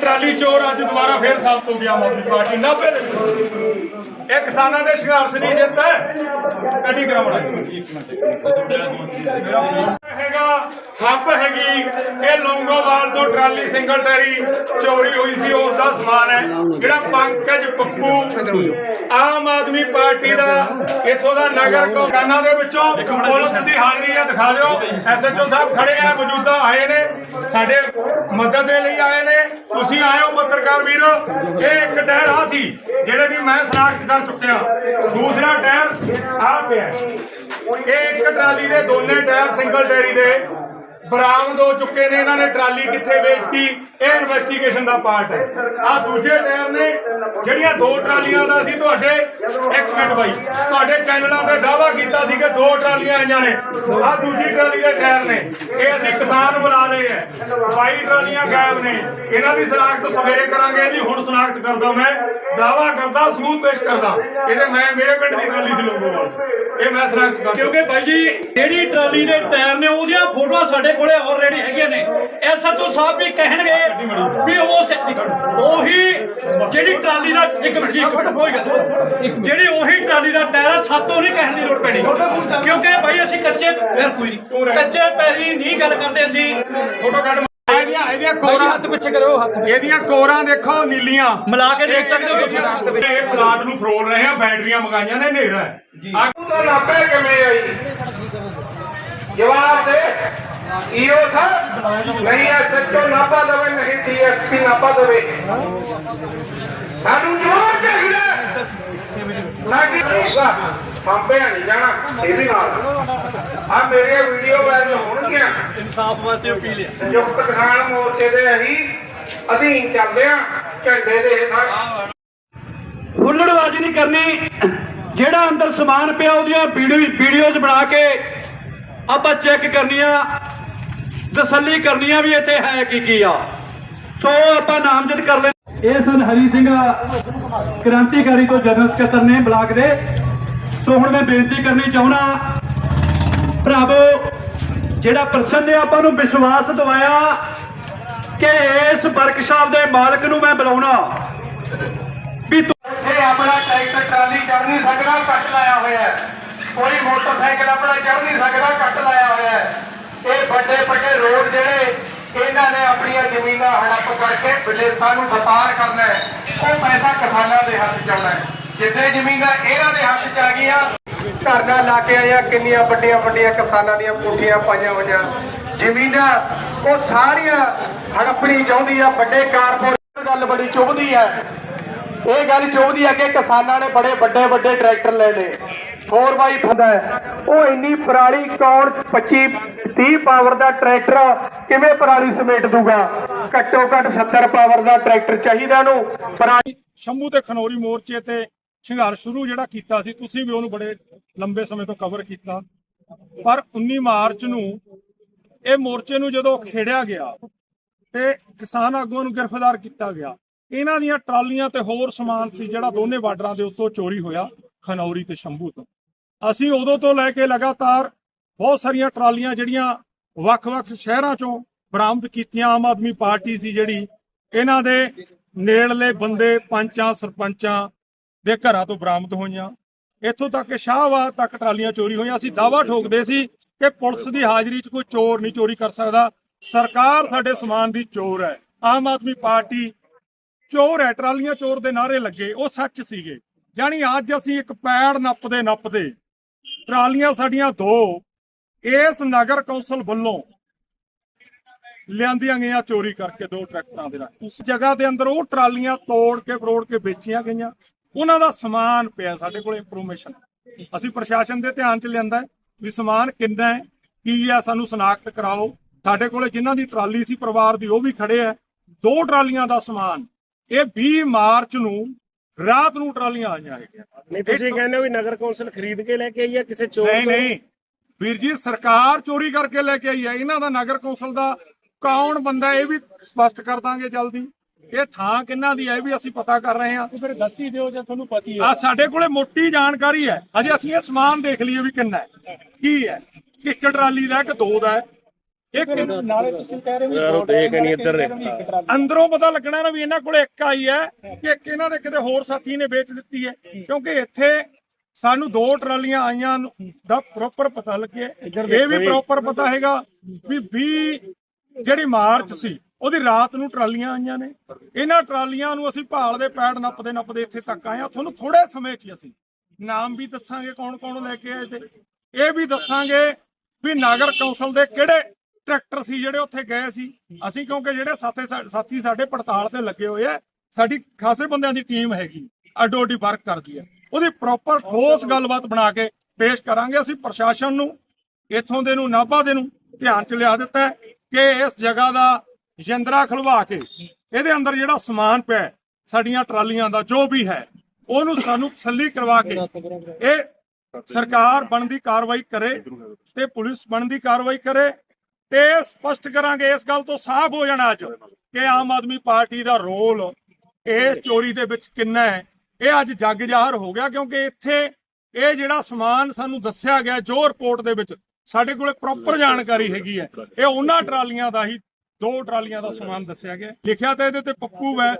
Trolley ਚੋਰ ਅੱਜ ਦੁਬਾਰਾ ਫੇਰ ਸਾਬਤ ਹੋ ਗਿਆ ਮੋਦੀ ਪਾਰਟੀ 90 ਦੇ ਵਿੱਚ। ਇਹ ਕਿਸਾਨਾਂ ਦੇ ਸੰਘਰਸ਼ ਦੀ ਜਿੱਤ ਹੈ। ਕੱਢੀ ਕਰਾਉਣਾ ਹੈਗਾ ਹੱਬ ਹੈਗੀ। ਇਹ ਲੌਂਗੋਵਾਲ ਤੋਂ ਟਰਾਲੀ ਸਿੰਗਲ ਟੈਰੀ ਚੋਰੀ ਹੋਈ ਸੀ, ਉਸ ਦਾ ਸਮਾਨ ਹੈ। ਜਿਹੜਾ ਪੰਕਜ ਪੱਪੂ ਆਮ ਆਦਮੀ ਪਾਰਟੀ ਦਾ ਇੱਥੋਂ ਦਾ ਨਗਰ ਕੌਂਕਾਨਾ ਦੇ ਵਿੱਚੋਂ ਪੁਲਿਸ ਦੀ ਹਾਜ਼ਰੀ ਆ ਦਿਖਾ ਦਿਓ। ਐਸਐਚਓ ਸਾਹਿਬ ਖੜੇ ਆ ਮੌਜੂਦਾ ਆਏ ਨੇ। ਸਾਡੇ ਮਦਦ ਦੇ ਲਈ ਆਏ ਨੇ। ਤੁਸੀਂ ਆਏ ਹੋ ਪੱਤਰਕਾਰ ਵੀਰੋ। ਇਹ ਇੱਕ ਟਾਇਰ ਆ ਸੀ ਜਿਹੜੇ ਦੀ ਮੈਂ ਸਨਾਖਤ ਕਰ ਚੁੱਕਿਆ। ਦੂਸਰਾ ਟਾਇਰ ਆ ਪਿਆ। ਇਹ ਇੱਕ ਟਰਾਲੀ ਦੇ ਦੋਨੇ ਟਾਇਰ ਸਿੰਗਲ ਟੈਰੀ ਦੇ। ਬਰਾਮਦ ਹੋ ਚੁੱਕੇ ਨੇ। ਇਹਨਾਂ ਨੇ ਟਰਾਲੀ ਕਿੱਥੇ ਵੇਚਤੀ? ਇਹ ਇਨਵੈਸਟੀਗੇਸ਼ਨ ਦਾ ਪਾਰਟ ਹੈ। ਆ ਦੂਜੇ ਟਾਇਰ ਨੇ ਜਿਹੜੀਆਂ ਦੋ ਟਰਾਲੀਆਂ ਦਾ ਸੀ ਤੁਹਾਡੇ, ਇੱਕ ਮਿੰਟ ਬਾਈ, ਤੁਹਾਡੇ ਚੈਨਲਾਂ ਤੇ ਦਾਵਾ ਕੀਤਾ ਸੀ ਕਿ ਦੋ ਟਰਾਲੀਆਂ ਆਈਆਂ ਨੇ। ਆ ਦੂਜੀ ਟਰਾਲੀ ਦੇ ਟਾਇਰ ਨੇ। ਇਹ ਅਸੀਂ ਕਿਸਾਨ ਬੁਲਾ ਲਏ ਐ 22 ਟਰਾਲੀਆਂ ਗਾਇਬ ਨੇ। ਇਹਨਾਂ ਦੀ ਸਨਾਖਤ ਸਵੇਰੇ ਕਰਾਂਗੇ ਇਹਦੀ ਹੁਣ ਸਨਾਖਤ ਕਰਦਾ ਮੈਂ। ਦਾਵਾ ਕਰਦਾ, ਸਬੂਤ ਪੇਸ਼ ਕਰਦਾ। ਇਹਦੇ ਮੈਂ, ਮੇਰੇ ਪਿੰਡ ਦੀ ਟਰਾਲੀ ਸੀ ਲੋਗੋਵਾਲ ਇਹ ਮੈਂ ਸਨਾਖਤ ਕਰਦਾ। ਕਿਉਂਕਿ ਭਾਈ ਜੀ, ਜਿਹੜੀ ਟਰਾਲੀ ਦੇ ਟਾਇਰ ਨੇ, ਉਹਦੀਆਂ ਫੋਟੋਆਂ ਸਾਡੇ ਕੋਲੇ ਆਲਰੇਡੀ ਹੈਗੀਆਂ ਨੇ। ਐਸਐਚਓ ਸਾਹਿਬ ਵੀ ਕਹਿਣਗੇ ਵੀ ਉਹ ਸ- ਇੱਕ ਮਿੰਟ, ਉਹੀ ਜਿਹੜੀ ਟਰਾਲੀ ਦਾ ਇੱਕ ਮਿੰਟ ਜੀ, ਇੱਕ ਮਿੰਟ ਕੋਈ ਗੱਲ ਨਹੀਂ। ਜਿਹੜੀ ਉਹੀ ਟਰਾਲੀ ਦਾ ਟਾਇਰ ਆ, ਸਾਤੋਂ ਨਹੀਂ ਕਹਿਣ ਦੀ ਲੋੜ ਪੈਣੀ। ਕਿਉਂਕਿ ਭਾਈ ਅਸੀਂ ਕੱਚੇ ਯਾਰ ਕੋਈ ਨਹੀਂ। ਕੱਚੇ ਪੈਰੀ ਨਹੀਂ ਗੱਲ ਕਰਦੇ ਅਸੀਂ। ਫੋਟੋ ਕੱਢ। ਇਹਦੀਆਂ ਇਹਦੀਆਂ ਕੋਰਾਂ ਹੱਥ ਪਿੱਛੇ ਕਰੋ ਹੱਥ ਇਹਦੀਆਂ ਕੋਰਾਂ ਦੇਖੋ ਨੀਲੀਆਂ। ਮਿਲਾ ਕੇ ਦੇਖ ਸਕਦੇ ਹੋ ਤੁਸੀਂ। ਇਹ ਪਲਾਂਟ ਨੂੰ ਫਰੋਲ ਰਹੇ ਆ ਬੈਟਰੀਆਂ ਮੰਗਾਈਆਂ ਨੇ ਹਨੇਰਾ ਨਾਪੇ ਕਿਵੇਂ ਆਈ ਜਵਾਬ ਦੇ। ਈਓ ਥਾ ਨਹੀਂ ਐ ਸੱਚੋ ਨਾਪਾ ਦਵੇ ਨਹੀਂ ਡੀਐਸਪੀ ਨਾਪਾ ਦਵੇ। ਸਾਨੂੰ ਜਵਾਬ ਚਾਹੀਦਾ ਨਾ ਕਿ ਪੰਪੇ ਨਹੀਂ ਜਾਣਾ ਇਹ ਵੀ ਨਾਲ। ਆ ਮੇਰੇ ਵੀਡੀਓ ਵਾਇਰਲ ਹੋਣਗੀਆਂ। ਇਨਸਾਫ ਵਾਸਤੇ ਅਪੀਲ ਹੈ। ਸੰਯੁਕਤ ਕਿਸਾਨ ਮੋਰਚੇ ਦੇ ਅਸੀਂ ਅਧੀਨ ਚੱਲਦੇ ਆ ਝੰਡੇ ਦੇ ਹੇਠਾਂ। ਹੁੱਲੜਬਾਜ਼ੀ ਨਹੀਂ ਕਰਨੀ। ਜਿਹੜਾ ਅੰਦਰ ਸਮਾਨ ਪਿਆ ਉਹਦੀਆਂ ਵੀਡੀਓ ਵੀਡੀਓਜ਼ ਬਣਾ ਕੇ ਆਪਾਂ ਚੈੱਕ ਕਰਨੀਆਂ। ਤਸੱਲੀ ਕਰਨੀਆਂ ਵੀ ਇੱਥੇ ਹੈ ਕੀ ਕੀ ਆ। ਸੋ ਆਪਾਂ ਨਾਮਜ਼ਦ ਕਰ ਲੈ ਇਹ ਸਨ ਹਰੀ ਸਿੰਘ ਕ੍ਰਾਂਤੀਕਾਰੀ ਤੋਂ ਜਨਰਲ ਸਕੱਤਰ ਨੇ ਬਲਾਕ ਦੇ। ਸੋ ਹੁਣ ਮੈਂ ਬੇਨਤੀ ਕਰਨੀ ਚਾਹੁੰਦਾ ਭਰਾਵੋ, ਜਿਹੜਾ ਪ੍ਰਸੰਨ ਨੇ ਆਪਾਂ ਨੂੰ ਵਿਸ਼ਵਾਸ ਦਿਵਾਇਆ ਕਿ ਇਸ ਵਰਕਸ਼ਾਪ ਦੇ ਮਾਲਕ ਨੂੰ ਮੈਂ ਬੁਲਾਉਣਾ। ਵੀ ਤੂੰ ਆਪਣਾ ਟਰੈਕਟਰ ਟਰਾਲੀ ਚੜ ਨਹੀਂ ਸਕਦਾ, ਕੱਟ ਲਾਇਆ ਹੋਇਆ ਕੋਈ ਮੋਟਰਸਾਈਕਲ ਆਪਣਾ ਚੜ ਨਹੀਂ ਸਕਦਾ, ਕੱਟ ਲਾਇਆ ਹੋਇਆ ਇਹ ਵੱਡੇ ਵੱਡੇ ਰੋਡ ਜਿਹੜੇ, ਇਹਨਾਂ ਨੇ ਆਪਣੀਆਂ ਜ਼ਮੀਨਾਂ ਹੜੱਪ ਕਰਕੇ ਵਿਦੇਸ਼ਾਂ ਨੂੰ ਵਪਾਰ ਕਰਨਾ ਹੈ। ਉਹ ਪੈਸਾ ਕਿਸਾਨਾਂ ਦੇ ਹੱਥ ਚ ਹੈ। ਜਿੱਥੇ ਜ਼ਮੀਨਾਂ ਇਹਨਾਂ ਦੇ ਹੱਥ ਚ ਆ ਗਈਆਂ, ਧਰਨਾ ਲਾ ਕੇ ਆਇਆ, ਕਿੰਨੀਆਂ ਵੱਡੀਆਂ ਵੱਡੀਆਂ ਕਿਸਾਨਾਂ ਦੀਆਂ ਕੋਠੀਆਂ ਪਾਈਆਂ ਹੋਈਆਂ। ਜ਼ਮੀਨਾਂ, ਉਹ ਸਾਰੀਆਂ ਹੜੱਪਣੀ ਚਾਹੁੰਦੀ ਆ, ਵੱਡੇ ਕਾਰਪੋਰੇਟ ਗੱਲ ਬੜੀ ਚੁਭਦੀ ਹੈ। ਇਹ ਗੱਲ ਚੁਭਦੀ ਹੈ ਕਿ ਕਿਸਾਨਾਂ ਨੇ ਬੜੇ ਵੱਡੇ ਵੱਡੇ ਟਰੈਕਟਰ ਲੈ ਲਏ 4x ਹੁੰਦਾ ਹੈ। ਉਹ ਇੰਨੀ ਪਰਾਲੀ ਕੌਣ 25 30 ਪਾਵਰ ਦਾ ਟਰੈਕਟਰ ਕਿਵੇਂ ਪਰਾਲੀ ਸਮੇਟ ਦੂਗਾ? ਘੱਟੋ ਘੱਟ 70 ਪਾਵਰ ਦਾ ਟਰੈਕਟਰ ਚਾਹੀਦਾ ਨੂੰ ਪਰਾਲੀ ਸ਼ੰਭੂ ਤੇ ਖਨੌਰੀ ਮੋਰਚੇ ਤੇ ਸੰਘਰਸ਼ ਸ਼ੁਰੂ ਜਿਹੜਾ ਕੀਤਾ ਸੀ, ਤੁਸੀਂ ਵੀ ਉਹਨੂੰ ਬੜੇ ਲੰਬੇ ਸਮੇਂ ਤੋਂ ਕਵਰ ਕੀਤਾ। ਪਰ 19 ਮਾਰਚ ਨੂੰ ਇਹ ਮੋਰਚੇ ਨੂੰ ਜਦੋਂ ਖੇੜਿਆ ਗਿਆ ਤੇ ਕਿਸਾਨ ਆਗੂਆਂ ਨੂੰ ਗ੍ਰਿਫਤਾਰ ਕੀਤਾ ਗਿਆ, ਇਹਨਾਂ ਦੀਆਂ ਟਰਾਲੀਆਂ ਤੇ ਹੋਰ ਸਮਾਨ ਸੀ ਜਿਹੜਾ ਦੋਨੇ ਬਾਰਡਰਾਂ ਦੇ ਉੱਤੋਂ ਚੋਰੀ ਹੋਇਆ, ਖਨੌਰੀ ਤੇ ਸ਼ੰਭੂ ਤੋਂ। ਅਸੀਂ ਉਦੋਂ ਤੋਂ ਲੈ ਕੇ ਲਗਾਤਾਰ ਬਹੁਤ ਸਾਰੀਆਂ ਟਰਾਲੀਆਂ ਜਿਹੜੀਆਂ ਵੱਖ-ਵੱਖ ਸ਼ਹਿਰਾਂ ਚੋਂ ਬਰਾਮਦ ਕੀਤੀਆਂ ਆਮ ਆਦਮੀ ਪਾਰਟੀ ਸੀ ਜਿਹੜੀ, ਇਹਨਾਂ ਦੇ ਨੇੜਲੇ ਬੰਦੇ ਪੰਚਾਂ, ਸਰਪੰਚਾਂ ਦੇ ਘਰਾਂ ਤੋਂ ਬਰਾਮਦ ਹੋਈਆਂ। ਇੱਥੋਂ ਤੱਕ ਕਿ ਸ਼ਾਹਬਾਦ ਤੱਕ ਟਰਾਲੀਆਂ ਚੋਰੀ ਹੋਈਆਂ। ਅਸੀਂ ਦਾਵਾ ਠੋਕਦੇ ਸੀ ਕਿ ਪੁਲਿਸ ਦੀ ਹਾਜ਼ਰੀ 'ਚ ਕੋਈ ਚੋਰ ਨਹੀਂ ਚੋਰੀ ਕਰ ਸਕਦਾ। ਸਰਕਾਰ ਸਾਡੇ ਸਮਾਨ ਦੀ ਚੋਰ ਹੈ। ਆਮ ਆਦਮੀ ਪਾਰਟੀ ਚੋਰ ਹੈ। ਟਰਾਲੀਆਂ ਚੋਰ ਦੇ ਨਾਰੇ ਲੱਗੇ। ਉਹ ਸੱਚ ਸੀਗੇ। ਜਾਣੀ ਅੱਜ ਅਸੀਂ ਇੱਕ ਪੈੜ ਨੱਪਦੇ ਨੱਪਦੇ ਟਰਾਲੀਆਂ ਸਾਡੀਆਂ ਦੋ। ਇਸ ਨਗਰ ਕੌਂਸਲ ਵੱਲੋਂ ਲਿਆਂਦੀਆਂ ਗਈਆਂ ਚੋਰੀ ਕਰਕੇ ਦੋ ਟਰੈਕਟਰਾਂ ਦੇ ਨਾਲ ਉਸ ਜਗ੍ਹਾ ਦੇ ਅੰਦਰ ਉਹ ਟਰਾਲੀਆਂ ਤੋੜ ਕੇ, ਫਰੋੜ ਕੇ ਵੇਚੀਆਂ ਗਈਆਂ। ਉਹਨਾਂ ਦਾ ਸਮਾਨ ਪਿਆ ਸਾਡੇ ਕੋਲ ਇਨਫੋਰਮੇਸ਼ਨ ਅਸੀਂ ਪ੍ਰਸ਼ਾਸਨ ਦੇ ਧਿਆਨ ਚ ਲਿਆਂਦਾ ਵੀ ਸਮਾਨ ਕਿੰਨਾ ਹੈ, ਕੀ ਆ ਸਾਨੂੰ ਸਨਾਖਤ ਕਰਾਓ। ਸਾਡੇ ਕੋਲੇ ਜਿਨ੍ਹਾਂ ਦੀ ਟਰਾਲੀ ਸੀ, ਪਰਿਵਾਰ ਦੀ, ਉਹ ਵੀ ਖੜੇ ਆ ਦੋ ਟਰਾਲੀਆਂ ਦਾ ਸਮਾਨ। ਇਹ 20 ਮਾਰਚ ਨੂੰ ਰਾਤ ਨੂੰ ਟਰਾਲੀਆਂ ਆਈਆਂ ਹੈਗੀਆਂ। ਨਹੀਂ ਤੁਸੀਂ ਕਹਿੰਦੇ ਹੋ ਵੀ ਨਗਰ ਕੌਂਸਲ ਖਰੀਦ ਕੇ ਲੈ ਕੇ ਆਈ ਹੈ ਕਿਸੇ ਚੋਰ ਨਹੀਂ? ਨਹੀਂ। ਵੀਰ ਜੀ ਸਰਕਾਰ ਚੋਰੀ ਕਰਕੇ ਲੈ ਕੇ ਆਈ ਹੈ। ਇਹਨਾਂ ਦਾ ਨਗਰ ਕੌਂਸਲ ਦਾ ਕੌਣ ਬੰਦਾ ਇਹ ਵੀ ਸਪਸ਼ਟ ਕਰ ਦਾਂਗੇ ਜਲਦੀ। ਇਹ ਥਾਂ ਕਿੰਨਾ ਦੀ ਹੈ ਇਹ ਵੀ ਅਸੀਂ ਪਤਾ ਕਰ ਰਹੇ ਹਾਂ। ਫਿਰ ਦੱਸੀ ਦਿਓ ਜੇ ਤੁਹਾਨੂੰ ਪਤੀ ਆ ਸਾਡੇ ਕੋਲੇ ਮੋਟੀ ਜਾਣਕਾਰੀ ਹੈ। ਅਜੇ ਅਸੀਂ ਇਹ ਸਮਾਨ ਦੇਖ ਲਈਏ ਵੀ ਕਿੰਨਾ ਹੈ। ਕੀ ਹੈ? ਕਿ ਇੱਕ ਟਰਾਲੀ ਦਾ ਕਿ ਦੋ ਦਾ ਹੈ। ਇੱਕ ਨਾਲੇ ਤੁਸੀਂ ਕਹਿ ਰਹੇ ਹੋ ਯਾਰ ਉਹ ਦੇਖ ਨਹੀਂ ਇੱਧਰ। ਅੰਦਰੋਂ ਪਤਾ ਲੱਗਣਾ ਨਾ ਵੀ ਇਹਨਾਂ ਕੋਲੇ ਇੱਕ ਆਈ ਹੈ ਕਿ ਇੱਕ ਇਹਨਾਂ ਦੇ ਕਿਤੇ ਹੋਰ ਸਾਥੀ ਨੇ ਵੇਚ ਦਿੱਤੀ ਹੈ। ਕਿਉਂਕਿ ਇੱਥੇ ਸਾਨੂੰ ਦੋ ਟਰਾਲੀਆਂ ਆਈਆਂ ਨੂੰ ਦਾ ਪ੍ਰੋਪਰ ਪਤਾ ਲੱਗਿਆ ਇਹ ਵੀ ਪ੍ਰੋਪਰ ਪਤਾ ਹੈਗਾ ਵੀ 20 ਜਿਹੜੀ ਮਾਰਚ ਸੀ ਉਹਦੀ ਰਾਤ ਨੂੰ ਟਰਾਲੀਆਂ ਆਈਆਂ ਨੇ। ਇਹਨਾਂ ਟਰਾਲੀਆਂ ਨੂੰ ਅਸੀਂ ਭਾਲ ਦੇ ਪੈੜ ਨੱਪਦੇ ਨੱਪਦੇ ਇੱਥੇ ਤੱਕ ਆਏ ਆ ਤੁਹਾਨੂੰ ਥੋੜੇ ਸਮੇਂ 'ਚ ਹੀ ਅਸੀਂ ਨਾਮ ਵੀ ਦੱਸਾਂਗੇ ਕੌਣ ਕੌਣ ਲੈ ਕੇ ਆਏ ਤੇ। ਇਹ ਵੀ ਦੱਸਾਂਗੇ ਵੀ ਨਗਰ ਕੌਂਸਲ ਦੇ ਕਿਹੜੇ ਟਰੈਕਟਰ ਸੀ ਜਿਹੜੇ ਉੱਥੇ ਗਏ ਸੀ। ਅਸੀਂ ਕਿਉਂਕਿ ਜਿਹੜੇ ਸਾਥੇ ਸਾਥੀ ਸਾਡੇ ਪੜਤਾਲ ਤੇ ਲੱਗੇ ਹੋਏ ਆ, ਸਾਡੀ ਖਾਸੇ ਬੰਦਿਆਂ ਦੀ ਟੀਮ ਹੈਗੀ, ਅੱਡੋ ਅੱਡੀ ਵਰਕ ਕਰਦੀ ਹੈ ਉਹਦੀ ਪ੍ਰੋਪਰ ਠੋਸ ਗੱਲਬਾਤ ਬਣਾ ਕੇ ਪੇਸ਼ ਕਰਾਂਗੇ ਅਸੀਂ ਪ੍ਰਸ਼ਾਸਨ ਨੂੰ, ਇੱਥੋਂ ਦੇ ਨੂੰ, ਨਾਭਾ ਦੇ ਨੂੰ, ਧਿਆਨ ਚ ਲਿਆ ਦਿੱਤਾ ਕਿ ਇਸ ਜਗ੍ਹਾ ਦਾ ਜਿੰਦਰਾ ਖਲਵਾ ਕੇ ਇਹਦੇ ਅੰਦਰ ਜਿਹੜਾ ਸਮਾਨ ਪਿਆ ਸਾਡੀਆਂ ਟਰਾਲੀਆਂ ਦਾ ਜੋ ਵੀ ਹੈ, ਉਹਨੂੰ ਸਾਨੂੰ ਤਸੱਲੀ ਕਰਵਾ ਕੇ ਇਹ ਸਰਕਾਰ ਬਣਦੀ ਕਾਰਵਾਈ ਕਰੇ ਤੇ ਪੁਲਿਸ ਬਣਦੀ ਕਾਰਵਾਈ ਕਰੇ ਤੇ ਇਹ ਸਪਸ਼ਟ ਕਰਾਂਗੇ ਇਸ ਗੱਲ ਤੋਂ ਸਾਫ਼ ਹੋ ਜਾਣਾ ਅੱਜ ਕਿ ਆਮ ਆਦਮੀ ਪਾਰਟੀ ਦਾ ਰੋਲ ਇਸ ਚੋਰੀ ਦੇ ਵਿੱਚ ਕਿੰਨਾ ਹੈ? ਇਹ ਅੱਜ ਜੱਗ ਜ਼ਾਹਰ ਹੋ ਗਿਆ ਕਿਉਂਕਿ ਇੱਥੇ ਇਹ ਜਿਹੜਾ ਸਮਾਨ ਸਾਨੂੰ ਦੱਸਿਆ ਗਿਆ, ਜੋ ਰਿਪੋਰਟ ਦੇ ਵਿੱਚ ਸਾਡੇ ਕੋਲੇ ਪ੍ਰੋਪਰ ਜਾਣਕਾਰੀ ਹੈਗੀ ਹੈ, ਇਹ ਉਹਨਾਂ ਟਰਾਲੀਆਂ ਦਾ ਹੀ, ਦੋ ਟਰਾਲੀਆਂ ਦਾ ਸਮਾਨ ਦੱਸਿਆ ਗਿਆ। ਲਿਖਿਆ ਤਾਂ ਇਹਦੇ ਤੇ ਪੱਪੂ ਵੈ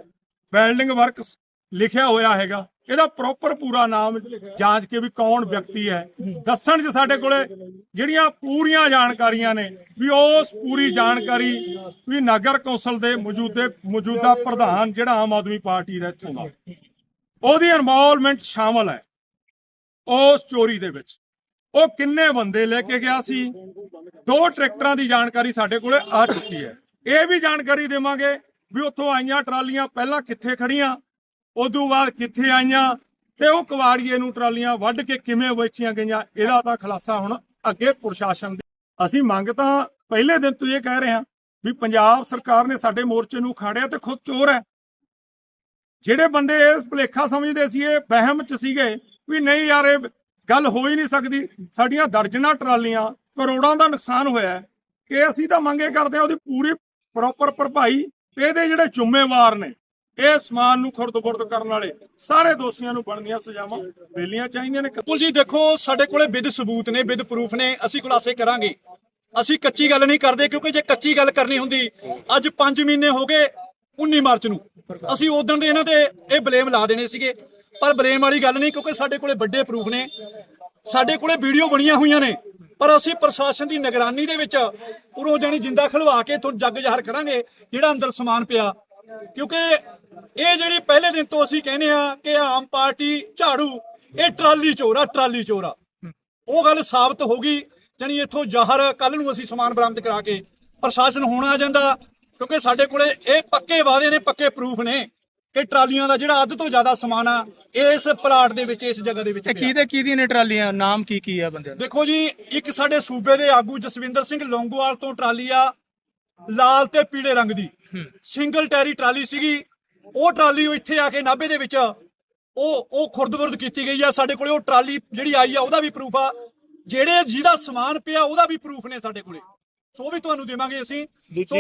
ਵੈਲਡਿੰਗ ਵਰਕਸ ਲਿਖਿਆ ਹੋਇਆ ਹੈਗਾ। ਇਹਦਾ ਪ੍ਰੋਪਰ ਪੂਰਾ ਨਾਮ ਜਾਂਚ ਕੇ ਵੀ ਕੌਣ ਵਿਅਕਤੀ ਹੈ। ਦੱਸਣ 'ਚ ਸਾਡੇ ਕੋਲੇ ਜਿਹੜੀਆਂ ਪੂਰੀਆਂ ਜਾਣਕਾਰੀਆਂ ਨੇ, ਵੀ ਉਸ ਪੂਰੀ ਜਾਣਕਾਰੀ ਵੀ ਨਗਰ ਕੌਂਸਲ ਦੇ ਮੌਜੂਦੇ, ਮੌਜੂਦਾ ਪ੍ਰਧਾਨ ਜਿਹੜਾ ਆਮ ਆਦਮੀ ਪਾਰਟੀ ਦਾ ਇੱਥੋਂ ਦਾ ਉਹਦੀ ਇਨਵੋਲਵਮੈਂਟ ਸ਼ਾਮਲ ਹੈ ਉਸ ਚੋਰੀ ਦੇ ਵਿੱਚ। ਉਹ ਕਿੰਨੇ ਬੰਦੇ ਲੈ ਕੇ ਗਿਆ ਸੀ? ਦੋ ਟਰੈਕਟਰਾਂ ਦੀ ਜਾਣਕਾਰੀ ਸਾਡੇ ਕੋਲੇ ਆ ਚੁੱਕੀ ਹੈ। ਇਹ ਵੀ ਜਾਣਕਾਰੀ ਦੇਵਾਂਗੇ ਵੀ ਉੱਥੋਂ ਆਈਆਂ ਟਰਾਲੀਆਂ ਪਹਿਲਾਂ ਕਿੱਥੇ ਖੜੀਆਂ ਉਦੋਂ ਬਾਅਦ ਕਿੱਥੇ ਆਈਆਂ ਤੇ ਉਹ ਕਵਾੜੀਏ ਨੂੰ ਟਰਾਲੀਆਂ ਵੱਢ ਕੇ ਕਿਵੇਂ ਵੇਚੀਆਂ ਗਈਆਂ, ਇਹਦਾ ਤਾਂ ਖੁਲਾਸਾ ਹੁਣ ਅੱਗੇ ਪ੍ਰਸ਼ਾਸਨ ਦੀ। ਅਸੀਂ ਮੰਗ ਤਾਂ ਪਹਿਲੇ ਦਿਨ ਤੋਂ ਇਹ ਕਹਿ ਰਹੇ ਹਾਂ ਵੀ ਪੰਜਾਬ ਸਰਕਾਰ ਨੇ ਸਾਡੇ ਮੋਰਚੇ ਨੂੰ ਖਾੜਿਆ ਤੇ ਖੁਦ ਚੋਰ ਹੈ। ਜਿਹੜੇ ਬੰਦੇ ਇਸ ਭੁਲੇਖਾ ਸਮਝਦੇ ਸੀ, ਇਹ ਵਹਿਮ ਚ ਸੀਗੇ ਵੀ ਨਹੀਂ ਯਾਰ, ਇਹ ਗੱਲ ਹੋ ਹੀ ਨਹੀਂ ਸਕਦੀ। ਸਾਡੀਆਂ ਦਰਜਨਾਂ ਟਰਾਲੀਆਂ ਕਰੋੜਾਂ ਦਾ ਨੁਕਸਾਨ ਹੋਇਆ ਕਿ ਅਸੀਂ ਤਾਂ ਮੰਗੇ ਕਰਦੇ ਹਾਂ ਉਹਦੀ ਪੂਰੀ ਪ੍ਰੋਪਰ ਭਰਪਾਈ ਤੇ ਇਹਦੇ ਜਿਹੜੇ ਜ਼ਿੰਮੇਵਾਰ ਨੇ ਇਹ ਸਮਾਨ ਨੂੰ ਖੁਰਦ-ਬੁਰਦ ਕਰਨ ਵਾਲੇ ਸਾਰੇ ਦੋਸ਼ੀਆਂ ਨੂੰ ਬਣਦੀਆਂ ਸਜ਼ਾਵਾਂ ਮਿਲਣੀਆਂ ਚਾਹੀਦੀਆਂ ਨੇ। ਬਿਲਕੁਲ ਜੀ, ਦੇਖੋ, ਸਾਡੇ ਕੋਲੇ ਵਿਦ ਸਬੂਤ ਨੇ ਵਿਦ ਪ੍ਰੂਫ ਨੇ, ਅਸੀਂ ਖੁਲਾਸੇ ਕਰਾਂਗੇ। ਅਸੀਂ ਕੱਚੀ ਗੱਲ ਨਹੀਂ ਕਰਦੇ, ਕਿਉਂਕਿ ਜੇ ਕੱਚੀ ਗੱਲ ਕਰਨੀ ਹੁੰਦੀ, ਅੱਜ 5 ਮਹੀਨੇ ਹੋ ਗਏ 19 ਮਾਰਚ ਨੂੰ। ਅਸੀਂ ਉਦੋਂ ਦੇ ਇਹਨਾਂ ਤੇ ਇਹ ਬਲੇਮ ਲਾ ਦੇਣੇ ਸੀਗੇ। ਪਰ ਬਲੇਮ ਵਾਲੀ ਗੱਲ ਨਹੀਂ, ਕਿਉਂਕਿ ਸਾਡੇ ਕੋਲੇ ਵੱਡੇ ਪ੍ਰੂਫ ਨੇ। ਸਾਡੇ ਕੋਲੇ ਵੀਡੀਓ ਬਣੀਆਂ ਹੋਈਆਂ ਨੇ। ਪਰ ਅਸੀਂ ਪ੍ਰਸ਼ਾਸਨ ਦੀ ਨਿਗਰਾਨੀ ਦੇ ਵਿੱਚ ਉਰੋਂ ਜਾਣੀ ਜਿੰਦਾ ਖਲਵਾ ਕੇ ਤੁਹਾਨੂੰ ਜੱਗ ਜ਼ਾਹਰ ਕਰਾਂਗੇ, ਜਿਹੜਾ ਅੰਦਰ ਸਮਾਨ ਪਿਆ। ਕਿਉਂਕਿ ਇਹ ਜਿਹੜੀ ਪਹਿਲੇ ਦਿਨ ਤੋਂ ਅਸੀਂ ਕਹਿੰਦੇ ਆ ਕਿ ਆਮ ਪਾਰਟੀ ਝਾੜੂ ਇਹ ਟਰਾਲੀ ਚੋਰ ਟਰਾਲੀ ਚੋਰ ਉਹ ਗੱਲ ਸਾਬਤ ਹੋ ਗਈ ਜਾਣੀ ਇੱਥੋਂ ਜ਼ਾਹਰ ਕੱਲ ਨੂੰ ਅਸੀਂ ਸਮਾਨ ਬਰਾਮਦ ਕਰਾ ਕੇ ਪ੍ਰਸ਼ਾਸਨ ਹੁਣ ਆ ਜਾਂਦਾ ਕਿਉਂਕਿ ਸਾਡੇ ਕੋਲੇ ਇਹ ਪੱਕੇ ਵਾਅਦੇ ਨੇ ਪੱਕੇ ਪ੍ਰੂਫ ਨੇ ਕਿ ਟਰਾਲੀਆਂ ਦਾ ਜਿਹੜਾ ਅੱਧ ਤੋਂ ਜ਼ਿਆਦਾ ਸਮਾਨ ਆ ਇਸ ਪਲਾਟ ਦੇ ਵਿੱਚ ਇਸ ਜਗ੍ਹਾ ਦੇ ਵਿੱਚ ਤੇ। ਕਿਹਦੇ ਕਿਹਦੀ ਨੇ ਟਰਾਲੀਆਂ? ਨਾਮ ਕੀ ਕੀ ਆ ਬੰਦਿਆਂ ਦੇ? ਦੇਖੋ ਜੀ ਇੱਕ ਸਾਡੇ ਸੂਬੇ ਦੇ ਆਗੂ ਜਸਵਿੰਦਰ ਸਿੰਘ ਲੌਂਗੋਵਾਲ ਤੋਂ ਟਰਾਲੀ ਆ ਲਾਲ ਤੇ ਪੀਲੇ ਰੰਗ ਦੀ। ਸਿੰਗਲ ਟੈਰੀ ਟਰਾਲੀ ਸੀਗੀ ਉਹ ਟਰਾਲੀ ਉਹ ਇੱਥੇ ਆ ਕੇ ਨਾਭੇ ਦੇ ਵਿੱਚ ਉਹ ਉਹ ਖੁਰਦਬੁਰਦ ਕੀਤੀ ਗਈ ਆ ਸਾਡੇ ਕੋਲੇ ਉਹ ਟਰਾਲੀ ਜਿਹੜੀ ਆਈ ਆ ਉਹਦਾ ਵੀ ਪ੍ਰੂਫ ਆ। ਜਿਹੜੇ ਜਿਹਦਾ ਸਮਾਨ ਪਿਆ ਉਹਦਾ ਵੀ ਪ੍ਰੂਫ ਨੇ ਸਾਡੇ ਕੋਲੇ। ਸੋ ਉਹ ਵੀ ਤੁਹਾਨੂੰ ਦੇਵਾਂਗੇ ਅਸੀਂ। ਸੋ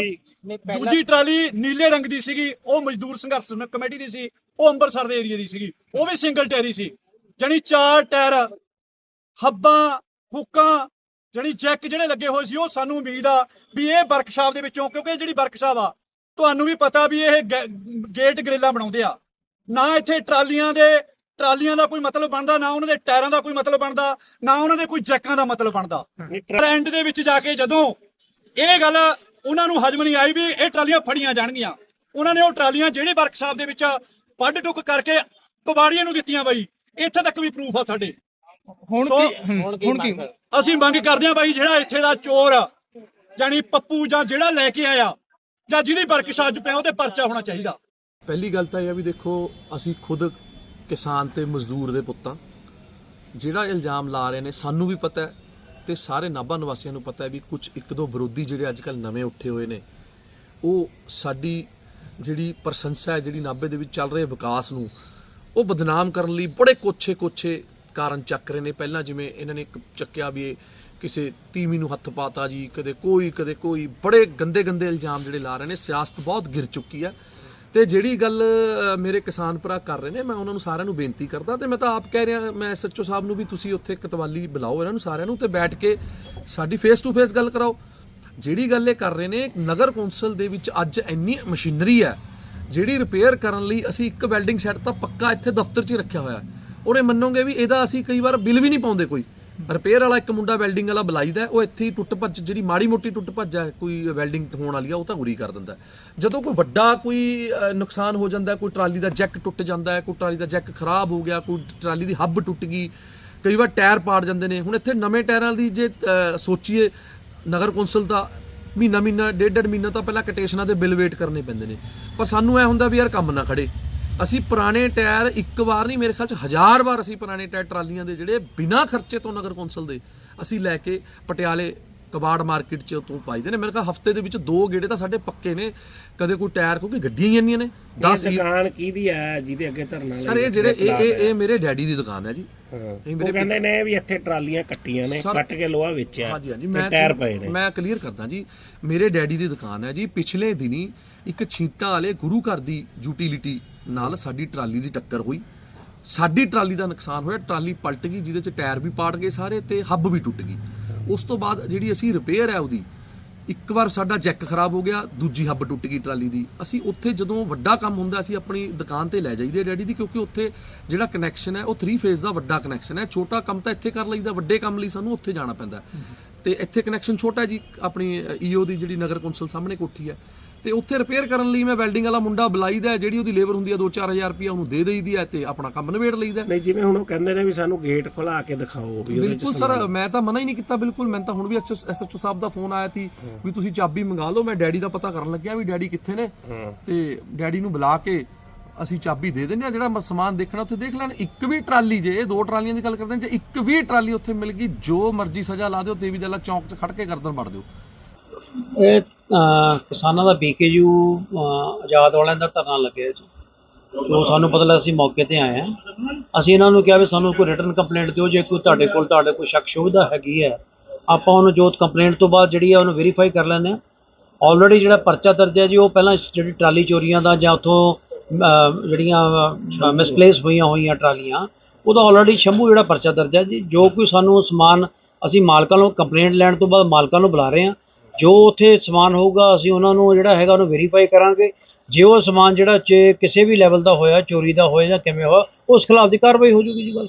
ਦੂਜੀ ਟਰਾਲੀ ਨੀਲੇ ਰੰਗ ਦੀ ਸੀਗੀ ਉਹ ਮਜ਼ਦੂਰ ਸੰਘਰਸ਼ ਕਮੇਟੀ ਦੀ ਸੀ ਉਹ ਅੰਮ੍ਰਿਤਸਰ ਦੇ ਏਰੀਆ ਦੀ ਸੀਗੀ। ਉਹ ਵੀ ਸਿੰਗਲ ਟੈਰੀ ਸੀ। ਜਾਣੀ ਚਾਰ ਟਾਇਰ ਹੱਬਾਂ ਹੁੱਕਾਂ ਜਿਹੜੀ ਚੈੱਕ ਜਿਹੜੇ ਲੱਗੇ ਹੋਏ ਸੀ ਉਹ ਸਾਨੂੰ ਉਮੀਦ ਆ ਵੀ ਇਹ ਵਰਕਸ਼ਾਪ ਦੇ ਵਿੱਚੋਂ ਕਿਉਂਕਿ ਜਿਹੜੀ ਵਰਕਸ਼ਾਪ ਆ ਤੁਹਾਨੂੰ ਵੀ ਪਤਾ ਵੀ ਇਹ ਗੇਟ ਗ੍ਰਿਲਾਂ ਬਣਾਉਂਦੇ ਆ। ਨਾ ਇੱਥੇ ਟਰਾਲੀਆਂ ਦੇ ਟਰਾਲੀਆਂ ਦਾ ਕੋਈ ਮਤਲਬ ਬਣਦਾ ਨਾ ਉਹਨਾਂ ਦੇ ਟਾਇਰਾਂ ਦਾ ਕੋਈ ਮਤਲਬ ਬਣਦਾ ਨਾ ਉਹਨਾਂ ਦੇ ਕੋਈ ਜੈਕਾਂ ਦਾ ਮਤਲਬ ਬਣਦਾ। ਟ੍ਰੈਂਡ ਦੇ ਵਿੱਚ ਜਾ ਕੇ ਜਦੋਂ ਇਹ ਗੱਲ ਉਹਨਾਂ ਨੂੰ ਹਜਮ ਨਹੀਂ ਆਈ ਵੀ ਇਹ ਟਰਾਲੀਆਂ ਫੜੀਆਂ ਜਾਣਗੀਆਂ। ਉਹਨਾਂ ਨੇ ਉਹ ਟਰਾਲੀਆਂ ਜਿਹੜੇ ਵਰਕਸ਼ਾਪ ਦੇ ਵਿੱਚ ਵੱਢ ਟੁੱਕ ਕਰਕੇ ਕਬਾੜੀਆਂ ਨੂੰ ਦਿੱਤੀਆਂ ਬਾਈ ਇੱਥੇ ਤੱਕ ਵੀ ਪ੍ਰੂਫ ਆ ਸਾਡੇ। ਹੁਣ ਕੀ ਹੁਣ ਕੀ ਅਸੀਂ ਮੰਗ ਕਰਦੇ ਹਾਂ ਬਾਈ ਜਿਹੜਾ ਇੱਥੇ ਦਾ ਚੋਰ ਆ, ਜਾਣੀ ਪੱਪੂ ਜਾਂ ਜਿਹੜਾ ਲੈ ਕੇ ਆਇਆ ਜਾਂ ਜਿਹਦੀ ਵਰਕਸ਼ਾਪ 'ਚ ਪਿਆ ਉਹਦੇ ਪਰਚਾ ਹੋਣਾ ਚਾਹੀਦਾ। ਪਹਿਲੀ ਗੱਲ ਤਾਂ ਇਹ ਆ ਵੀ ਦੇਖੋ, ਅਸੀਂ ਖੁਦ ਕਿਸਾਨ ਤੇ ਮਜ਼ਦੂਰ ਦੇ ਪੁੱਤਾਂ ਜਿਹੜਾ ਇਲਜ਼ਾਮ ਲਾ ਰਹੇ ਨੇ, ਸਾਨੂੰ ਵੀ ਪਤਾ ਹੈ ਤੇ ਸਾਰੇ ਨਾਭਾ ਨਿਵਾਸੀਆਂ ਨੂੰ ਪਤਾ ਹੈ ਵੀ ਕੁਝ ਇੱਕ ਦੋ ਵਿਰੋਧੀ ਜਿਹੜੇ ਅੱਜ ਕੱਲ ਨਵੇਂ ਉੱਠੇ ਹੋਏ ਨੇ, ਉਹ ਸਾਡੀ ਜਿਹੜੀ ਪ੍ਰਸ਼ੰਸਾ ਹੈ, ਜਿਹੜੀ ਨਾਭੇ ਦੇ ਵਿੱਚ ਚੱਲ ਰਹੇ ਵਿਕਾਸ ਨੂੰ, ਉਹ ਬਦਨਾਮ ਕਰਨ ਲਈ ਬੜੇ ਕੋਛੇ ਕੋਛੇ ਕਾਰਨ ਚੱਕ ਰਹੇ ਨੇ। ਪਹਿਲਾਂ ਜਿਵੇਂ ਇਹਨਾਂ ਨੇ ਚੱਕਿਆ ਵੀ ਇਹ ਕਿਸੇ ਤੀਵੀਂ ਨੂੰ ਹੱਥ ਪਾਤਾ ਜੀ, ਕਦੇ ਕੋਈ ਕਦੇ ਕੋਈ, ਬੜੇ ਗੰਦੇ ਗੰਦੇ ਇਲਜ਼ਾਮ ਜਿਹੜੇ ਲਾ ਰਹੇ ਨੇ, ਸਿਆਸਤ ਬਹੁਤ ਗਿਰ ਚੁੱਕੀ ਹੈ। ਤੇ ਜਿਹੜੀ ਗੱਲ ਮੇਰੇ ਕਿਸਾਨ ਭਰਾ ਕਰ ਰਹੇ ਨੇ, ਮੈਂ ਉਹਨਾਂ ਨੂੰ ਸਾਰਿਆਂ ਨੂੰ ਬੇਨਤੀ ਕਰਦਾ ਤੇ ਮੈਂ ਤਾਂ ਆਪ ਕਹਿ ਰਿਹਾ, ਮੈਂ ਐਸਐਚਓ ਸਾਹਿਬ ਨੂੰ ਵੀ ਤੁਸੀਂ ਉੱਥੇ ਕਤਵਾਲੀ ਬੁਲਾਓ ਇਹਨਾਂ ਨੂੰ ਸਾਰਿਆਂ ਨੂੰ ਤੇ ਬੈਠ ਕੇ ਸਾਡੀ ਫੇਸ ਟੂ ਫੇਸ ਗੱਲ ਕਰਾਓ। ਜਿਹੜੀ ਗੱਲ ਇਹ ਕਰ ਰਹੇ ਨੇ, ਨਗਰ ਕੌਂਸਲ ਦੇ ਵਿੱਚ ਅੱਜ ਇੰਨੀ ਮਸ਼ੀਨਰੀ ਹੈ, ਜਿਹੜੀ ਰਿਪੇਅਰ ਕਰਨ ਲਈ ਅਸੀਂ ਇੱਕ ਵੈਲਡਿੰਗ ਸੈੱਟ ਤਾਂ ਪੱਕਾ ਇੱਥੇ ਦਫ਼ਤਰ 'ਚ ਹੀ ਰੱਖਿਆ ਹੋਇਆ ਔਰ ਇਹ ਮੰਨੋਗੇ ਵੀ ਇਹਦਾ ਅਸੀਂ ਕਈ ਵਾਰ ਬਿੱਲ ਵੀ ਨਹੀਂ ਪਾਉਂਦੇ ਕੋਈ। ਰਿਪੇਅਰ ਵਾਲਾ ਇੱਕ ਮੁੰਡਾ ਵੈਲਡਿੰਗ ਵਾਲਾ ਬੁਲਾਈਦਾ, ਉਹ ਇੱਥੇ ਹੀ ਟੁੱਟ ਭੱਜ, ਜਿਹੜੀ ਮਾੜੀ ਮੋਟੀ ਟੁੱਟ ਭੱਜ ਹੈ ਕੋਈ ਵੈਲਡਿੰਗ ਹੋਣ ਵਾਲੀ ਆ, ਉਹ ਤਾਂ ਉਰੀ ਕਰ ਦਿੰਦਾ। ਜਦੋਂ ਕੋਈ ਵੱਡਾ ਕੋਈ ਨੁਕਸਾਨ ਹੋ ਜਾਂਦਾ, ਕੋਈ ਟਰਾਲੀ ਦਾ ਜੈਕ ਟੁੱਟ ਜਾਂਦਾ ਹੈ ਕੋਈ ਟਰਾਲੀ ਦਾ ਜੈਕ ਖਰਾਬ ਹੋ ਗਿਆ, ਕੋਈ ਟਰਾਲੀ ਦੀ ਹੱਬ ਟੁੱਟ ਗਈ, ਕਈ ਵਾਰ ਟਾਇਰ ਪਾੜ ਜਾਂਦੇ ਨੇ। ਹੁਣ ਇੱਥੇ ਨਵੇਂ ਟਾਇਰਾਂ ਦੀ ਜੇ ਸੋਚੀਏ, ਨਗਰ ਕੌਂਸਲ ਦਾ ਮਹੀਨਾ ਮਹੀਨਾ ਡੇਢ ਡੇਢ ਮਹੀਨਾ ਤਾਂ ਪਹਿਲਾਂ ਕਟੇਸ਼ਨਾਂ ਦੇ ਬਿੱਲ ਵੇਟ ਕਰਨੇ ਪੈਂਦੇ ਨੇ। ਪਰ ਸਾਨੂੰ ਐ ਹੁੰਦਾ ਵੀ ਯਾਰ ਕੰਮ ਨਾ ਖੜੇ। ਅਸੀਂ ਪੁਰਾਣੇ ਟਾਇਰ ਇੱਕ ਵਾਰ ਨਹੀਂ ਮੇਰੇ ਖਿਆਲ ਚ ਹਜ਼ਾਰ ਵਾਰ ਅਸੀਂ ਪੁਰਾਣੇ ਟਾਇਰ ਟਰਾਲੀਆਂ ਦੇ ਜਿਹੜੇ ਬਿਨਾਂ ਖਰਚੇ ਤੋਂ ਨਗਰ ਕੌਂਸਲ ਦੇ ਅਸੀਂ ਲੈ ਕੇ ਪਟਿਆਲੇ ਕਬਾੜ ਮਾਰਕੀਟ ਚ ਤੋਂ ਪਾਈਦੇ ਨੇ। ਮੇਰੇ ਖਿਆਲ ਹਫ਼ਤੇ ਦੇ ਵਿੱਚ ਦੋ ਗੇੜੇ ਤਾਂ ਸਾਡੇ ਪੱਕੇ ਨੇ। ਕਦੇ ਕੋਈ ਟਾਇਰ ਕਿਉਂਕਿ ਗੱਡੀਆਂ ਹੀ ਇੰਨੀਆਂ ਨੇ। 10 ਇਹ ਦੁਕਾਨ ਕਿਹਦੀ ਆ ਜਿਹਦੇ ਅੱਗੇ ਧਰਨਾ ਸਰ ਇਹ ਜਿਹੜੇ ਇਹ ਇਹ ਇਹ ਮੇਰੇ ਡੈਡੀ ਦੀ ਦੁਕਾਨ ਹੈ ਜੀ। ਹਾਂ। ਇਹ ਮੇਰੇ ਕਹਿੰਦੇ ਨੇ ਵੀ ਇੱਥੇ ਟਰਾਲੀਆਂ ਕੱਟੀਆਂ ਨੇ ਕੱਟ ਕੇ ਲੋਹਾ ਵੇਚਿਆ ਹਾਂਜੀ ਹਾਂਜੀ। ਤੇ ਮੈਂ ਟਾਇਰ ਪਏ ਨੇ। ਮੈਂ ਕਲੀਅਰ ਕਰਦਾ ਜੀ। ਮੇਰੇ ਡੈਡੀ ਦੀ ਦੁਕਾਨ ਹੈ ਜੀ। ਪਿਛਲੇ ਦਿਨੀ ਇੱਕ ਛੀਂਟਾਂ ਵਾਲੇ ਗੁਰੂ ਘਰ ਦੀ ਯੂਟੀਲਿਟੀ ਨਾਲ ਸਾਡੀ ਟਰਾਲੀ ਦੀ ਟੱਕਰ ਹੋਈ। ਸਾਡੀ ਟਰਾਲੀ ਦਾ ਨੁਕਸਾਨ ਹੋਇਆ, ਟਰਾਲੀ ਪਲਟ ਗਈ, ਜਿਹਦੇ ਚ ਟਾਇਰ ਵੀ ਪਾੜ ਗਏ ਸਾਰੇ ਤੇ ਹੱਬ ਵੀ ਟੁੱਟ ਗਈ। ਉਸ ਤੋਂ ਬਾਅਦ ਜਿਹੜੀ ਅਸੀਂ ਰਿਪੇਅਰ ਹੈ ਉਹਦੀ, ਇੱਕ ਵਾਰ ਸਾਡਾ ਜੈਕ ਖਰਾਬ ਹੋ ਗਿਆ, ਦੂਜੀ ਹੱਬ ਟੁੱਟ ਗਈ ਟਰਾਲੀ ਦੀ। ਅਸੀਂ ਉੱਥੇ ਜਦੋਂ ਵੱਡਾ ਕੰਮ ਹੁੰਦਾ, ਅਸੀਂ ਆਪਣੀ ਦੁਕਾਨ ਤੇ ਲੈ ਜਾਈਦੇ ਡੈਡੀ ਦੀ, ਕਿਉਂਕਿ ਉੱਥੇ ਜਿਹੜਾ ਕਨੈਕਸ਼ਨ ਹੈ, ਉਹ 3 ਫੇਜ਼ ਦਾ ਵੱਡਾ ਕਨੈਕਸ਼ਨ ਹੈ। ਛੋਟਾ ਕੰਮ ਤਾਂ ਇੱਥੇ ਕਰ ਲਈਦਾ, ਵੱਡੇ ਕੰਮ ਲਈ ਸਾਨੂੰ ਉੱਥੇ ਜਾਣਾ ਪੈਂਦਾ। ਹੈ। ਤੇ ਇੱਥੇ ਕਨੈਕਸ਼ਨ ਛੋਟਾ ਜੀ, ਆਪਣੀ ਈਓ ਦੀ ਜਿਹੜੀ ਨਗਰ ਕੌਂਸਲ ਸਾਹਮਣੇ ਕੋਠੀ ਹੈ। ਤੇ ਉੱਥੇ ਰਿਪੇਅਰ ਕਰਨ ਲਈ ਮੈਂ ਵੈਲਡਿੰਗ ਵਾਲਾ ਮੁੰਡਾ ਬੁਲਾਈਦਾ ਜਿਹੜੀ ਉਹਦੀ ਲੇਬਰ ਹੁੰਦੀ ਹੈ 2-4000 ਰੁਪਏ ਉਹਨੂੰ ਦੇ ਦੇਈਦੀ ਹੈ ਤੇ ਆਪਣਾ ਕੰਮ ਨਿਬੇੜ ਲਈਦਾ। ਨਹੀਂ ਜਿਵੇਂ ਹੁਣ ਉਹ ਕਹਿੰਦੇ ਨੇ ਵੀ ਸਾਨੂੰ ਗੇਟ ਖੁਲਾ ਕੇ ਦਿਖਾਓ ਵੀ ਉਹਦੇ ਚ ਬਿਲਕੁਲ ਸਰ ਮੈਂ ਤਾਂ ਮਨਾ ਹੀ ਨਹੀਂ ਕੀਤਾ ਬਿਲਕੁਲ ਮੈਂ ਤਾਂ ਹੁਣ ਵੀ ਐਸਐਚਓ ਸਾਹਿਬ ਦਾ ਫੋਨ ਆਇਆ ਸੀ ਵੀ ਤੁਸੀਂ ਚਾਬੀ ਮੰਗਾ ਲਓ ਮੈਂ ਡੈਡੀ ਦਾ ਪਤਾ ਕਰਨ ਲੱਗਿਆ ਵੀ ਡੈਡੀ ਕਿੱਥੇ ਨੇ ਤੇ ਡੈਡੀ ਨੂੰ ਬੁਲਾ ਕੇ ਅਸੀਂ ਚਾਬੀ ਦੇ ਦਿੰਦੇ ਆ ਜਿਹੜਾ ਸਮਾਨ ਦੇਖਣਾ ਉੱਥੇ ਦੇਖ ਲੈਣ ਇੱਕ ਵੀ ਟਰਾਲੀ ਜੇ ਦੋ ਟਰਾਲੀਆਂ ਦੀ ਗੱਲ ਕਰਦੇ ਜੇ ਇੱਕ ਵੀ ਟਰਾਲੀ ਉੱਥੇ ਮਿਲ ਗਈ ਜੋ ਮਰਜ਼ੀ ਸਜ਼ਾ ਲਾ ਦਿਓ ਦੇਵੀ ਦਲਾ ਚੌਂਕ 'ਚ ਖੜ ਕੇ ਗਰਦਨ ਵੜ ਦਿਓ ਇਹ ਕਿਸਾਨਾਂ ਦਾ ਬੀਕੇਯੂ ਆਜ਼ਾਦ ਵਾਲਿਆਂ ਦਾ ਧਰਨਾ ਲੱਗਿਆ ਜੀ। ਜੋ ਸਾਨੂੰ ਪਤਾ ਲੱਗਾ ਅਸੀਂ ਮੌਕੇ ਤੇ ਆਏ ਹਾਂ। ਅਸੀਂ ਇਹਨਾਂ ਨੂੰ ਕਿਹਾ ਵੀ ਸਾਨੂੰ ਕੋਈ ਰਿਟਰਨ ਕੰਪਲੇਂਟ ਦਿਓ, ਜੇ ਕੋਈ ਤੁਹਾਡੇ ਕੋਲ, ਤੁਹਾਡੇ ਕੋਈ ਸ਼ੱਕ ਸ਼ੁਬਦਾ ਹੈਗੀ ਹੈ, ਆਪਾਂ ਉਹਨੂੰ ਜੋ ਕੰਪਲੇਂਟ ਤੋਂ ਬਾਅਦ ਜਿਹੜੀ ਹੈ ਉਹਨੂੰ ਵੈਰੀਫਾਈ ਕਰ ਲੈਂਦੇ ਹਾਂ। ਆਲਰੇਡੀ ਜਿਹੜਾ ਪਰਚਾ ਦਰਜ ਹੈ ਜੀ, ਉਹ ਪਹਿਲਾਂ ਜਿਹੜੀ ਟਰਾਲੀ ਚੋਰੀਆਂ ਦਾ ਜਾਂ ਉੱਥੋਂ ਜਿਹੜੀਆਂ ਮਿਸਪਲੇਸ ਹੋਈਆਂ ਹੋਈਆਂ ਟਰਾਲੀਆਂ, ਉਹਦਾ ਆਲਰੇਡੀ ਸ਼ੰਭੂ ਜਿਹੜਾ ਪਰਚਾ ਦਰਜ ਹੈ ਜੀ। ਜੋ ਕੋਈ ਸਾਨੂੰ ਸਮਾਨ ਅਸੀਂ ਮਾਲਕਾਂ ਨੂੰ ਕੰਪਲੇਂਟ ਲੈਣ ਤੋਂ ਬਾਅਦ ਮਾਲਕਾਂ ਨੂੰ ਬੁਲਾ ਰਹੇ ਹਾਂ। ਜੋ ਉੱਥੇ ਸਮਾਨ ਹੋਊਗਾ, ਅਸੀਂ ਉਹਨਾਂ ਨੂੰ ਜਿਹੜਾ ਹੈਗਾ ਉਹਨੂੰ ਵੈਰੀਫਾਈ ਕਰਾਂਗੇ। ਜੇ ਉਹ ਸਮਾਨ ਜਿਹੜਾ ਚ ਕਿਸੇ ਵੀ ਲੈਵਲ ਦਾ ਹੋਇਆ, ਚੋਰੀ ਦਾ ਹੋਇਆ ਜਾਂ ਕਿਵੇਂ ਹੋਇਆ, ਉਸ ਖਿਲਾਫ ਦੀ ਕਾਰਵਾਈ ਹੋ ਜੂਗੀ ਜੀ ਗੱਲ।